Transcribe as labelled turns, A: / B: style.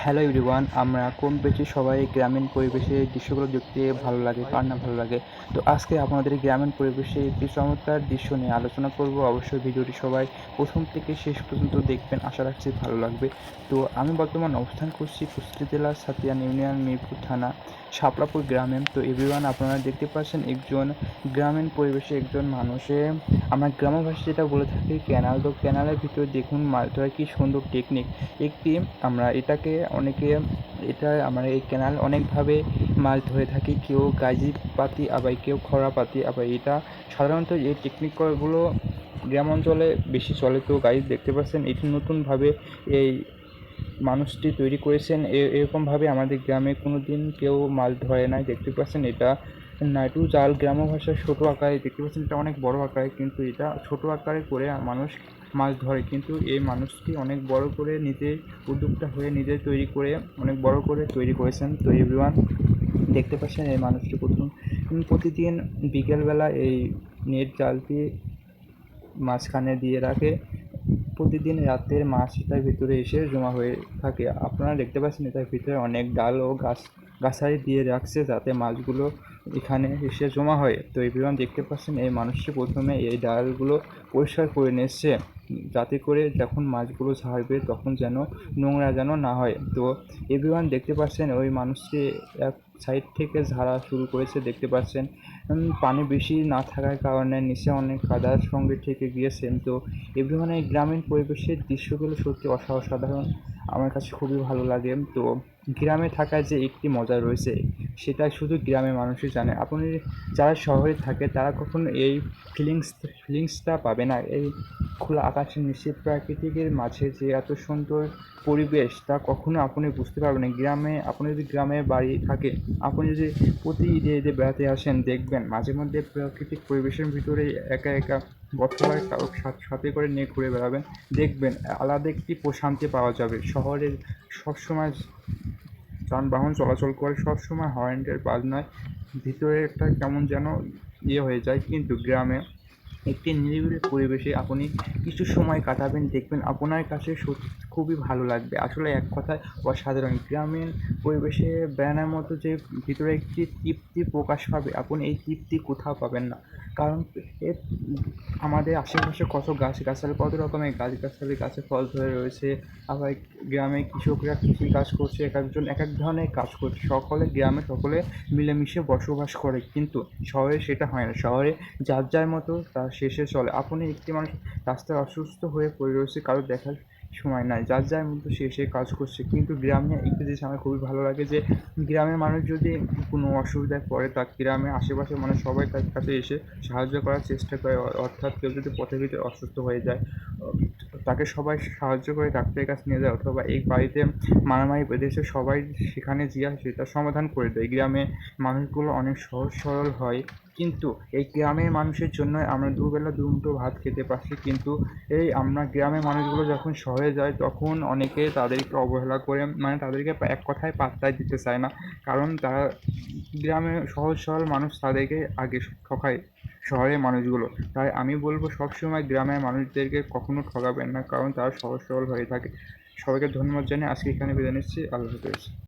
A: Hello everyone আমরা কম বেশি সবাই গ্রামীণ পরিবেশে দৃশ্যগুলো দেখতে ভালো লাগে, কার না ভালো লাগে? তো আজকে আপনাদের গ্রামীণ পরিবেশে একটি চমৎকার দৃশ্য নিয়ে আলোচনা করব। অবশ্যই ভিডিওটি সবাই প্রথম থেকে শেষ পর্যন্ত দেখবেন, আশা রাখছি ভালো লাগবে। তো আমি বর্তমান অবস্থান করছি কুষ্টি জেলার সাতিয়ান ইউনিয়ন মিরপুর থানা শাপলাপুর গ্রামে। তো এভরিওয়ান আপনারা দেখতে পাচ্ছেন একজন গ্রামীণ পরিবেশে একজন মানুষে। আমরা ভাষায় যেটা বলে থাকি ক্যানাল তো ক্যানালের ভিতরে দেখুন মাছ ধরার কী সুন্দর টেকনিক একটি, আমরা এটাকে অনেকে এটা আমার এই ক্যানাল অনেকভাবে মাছ ধরে থাকি। কেউ গাজি পাতি আবার কেউ খরা পাতি আবার এটা সাধারণত এই টেকনিকগুলো গ্রাম অঞ্চলে বেশি চলে। তো গাইজ দেখতে পাচ্ছেন, এটি নতুনভাবে এই মানুষটি তৈরি করেছেন। এরকমভাবে আমাদের গ্রামে কোনো দিন কেউ মাছ ধরে নাই। দেখতে পাচ্ছেন, এটা নাইটু জাল গ্রাম্য ভাষায় ছোটো আকারে, দেখতে পাচ্ছেন এটা অনেক বড় আকারে, কিন্তু এটা ছোটো আকারে করে মানুষ মাছ ধরে। কিন্তু এই মানুষটি অনেক বড় করে নিজে উদ্যোক্তা হয়ে নিজে তৈরি করে, অনেক বড় করে তৈরি করেছেন। তো এভরিওয়ান দেখতে পাচ্ছেন এই মানুষটি প্রথম প্রতিদিন বিকেলবেলা এই নেট জালটি মাঝখানে দিয়ে রাখে। প্রতিদিন রাতের মাছ এটার ভিতরে এসে জমা হয়ে থাকে। আপনারা দেখতে পাচ্ছেন এটার ভিতরে অনেক ডাল ও গাছ গাছারি দিয়ে রাখছে যাতে মাছগুলো এখানে এসে জমা হয়। তো এভরিওয়ান দেখতে পাচ্ছেন, এই মানুষটি প্রথমে এই ডালগুলো পরিষ্কার করে নিচ্ছে, যাতে করে যখন মাছগুলো ছাড়বে তখন যেন নোংরা যেন না হয়। তো এভরিওয়ান দেখতে পাচ্ছেন, ওই মানুষটি এক সাইড থেকে ঝাড়া শুরু করেছে, দেখতে পাচ্ছেন। পানি বেশি না থাকার কারণে নিচে অনেক কাদার সঙ্গে থেকে গিয়েছেন তো এভরিওয়ান এই গ্রামীণ পরিবেশের দৃশ্যগুলো সত্যি অসা- অসাধারণ। আমার কাছে খুবই ভালো লাগে। তো গ্রামে থাকার যে একটি মজা রয়েছে, সেটা শুধু গ্রামের মানুষই জানে। আপনি যারা শহরে থাকে, তারা কখনো এই ফিলিংস ফিলিংসটা পাবে না। এই খোলা আকাশের নিচে প্রাকৃতিকের মাঝে যে এত সুন্দর পরিবেশ তা কখনো আপনি বুঝতে পারবেন না। গ্রামে, আপনি যদি গ্রামে বাড়ি থাকে, আপনি যদি প্রতি ঈদে ঈদে বেড়াতে আসেন, দেখবেন মাঝে মধ্যে প্রাকৃতিক পরিবেশের ভিতরে একা একা অথবা কারোর সাথে করে নিয়ে ঘুরে বেড়াবেন। দেখবেন আলাদা একটি প্রশান্তি পাওয়া যাবে। শহরে সবসময় যানবাহন চলাচল করে সবসময় হর্নের বাজনায় ভিতরে একটা কেমন যেন ইয়ে হয়ে যায়। কিন্তু গ্রামে একটি নিরিবিলি পরিবেশে আপনি কিছু সময় কাটাবেন, দেখবেন আপনার কাছে খুবই ভালো লাগবে। আসলে এক কথায় অসাধারণ। গ্রামীণ পরিবেশে বেড়ানোর মতো যে ভিতরে একটি তৃপ্তি প্রকাশ পাবে, আপনি এই তৃপ্তি কোথাও পাবেন না। কারণ এ আমাদের আশেপাশে কত গাছ গাছালি কত রকমের গাছ গাছালি গাছে ফল ধরে রয়েছে। আবার গ্রামে কৃষকরা কৃষি কাজ করছে, এক একজন, এক এক ধরনের কাজ করছে। সকলে গ্রামে সকলে মিলেমিশে বসবাস করে, কিন্তু শহরে সেটা হয় না। শহরে যার যার মতো তার শেষে চলে। আপনি একটি মানুষ রাস্তায় অসুস্থ হয়ে পড়ে রয়েছে, কারও দেখার সময় নাই। যার যার মতো সে সে কাজ করছে। কিন্তু গ্রামে একটি জিনিস আমার খুবই ভালো লাগে যে, গ্রামের মানুষ যদি কোনো অসুবিধায় পড়ে, তা গ্রামে আশেপাশে মানুষ সবাই তার কাছে এসে সাহায্য করার চেষ্টা করে। অর্থাৎ কেউ যদি পথে ভিতরে অসুস্থ হয়ে যায় তাকে সবাই সাহায্য করে ডাক্তারের কাছে নিয়ে যায় অথবা এই বাড়িতে মারামারি বেঁধেছে, সবাই সেখানে গিয়ে সেটা সমাধান করে দেয়। গ্রামে মানুষগুলো অনেক সহজ সরল হয়। কিন্তু এই গ্রামের মানুষের জন্য আমরা দুবেলা দুমুঠো ভাত খেতে পারছি। কিন্তু এই আমরা গ্রামের মানুষগুলো যখন শহরে যায়, তখন অনেকে তাদেরকে অবহেলা করে মানে তাদেরকে এক কথায় পাত্তাই দিতে চায় না। কারণ তারা গ্রামে সহজ সরল মানুষ তাদেরকে আগে ঠকায় শহরের মানুষগুলো। তাই আমি বলব সবসময় গ্রামের মানুষদেরকে কখনো ঠকাবেন না, কারণ তারা সহজ সরল হয়ে থাকে। সবাইকে ধন্যবাদ জানিয়ে আজকে এখানে বিদায় নিচ্ছি। আল্লাহ হাফেজ।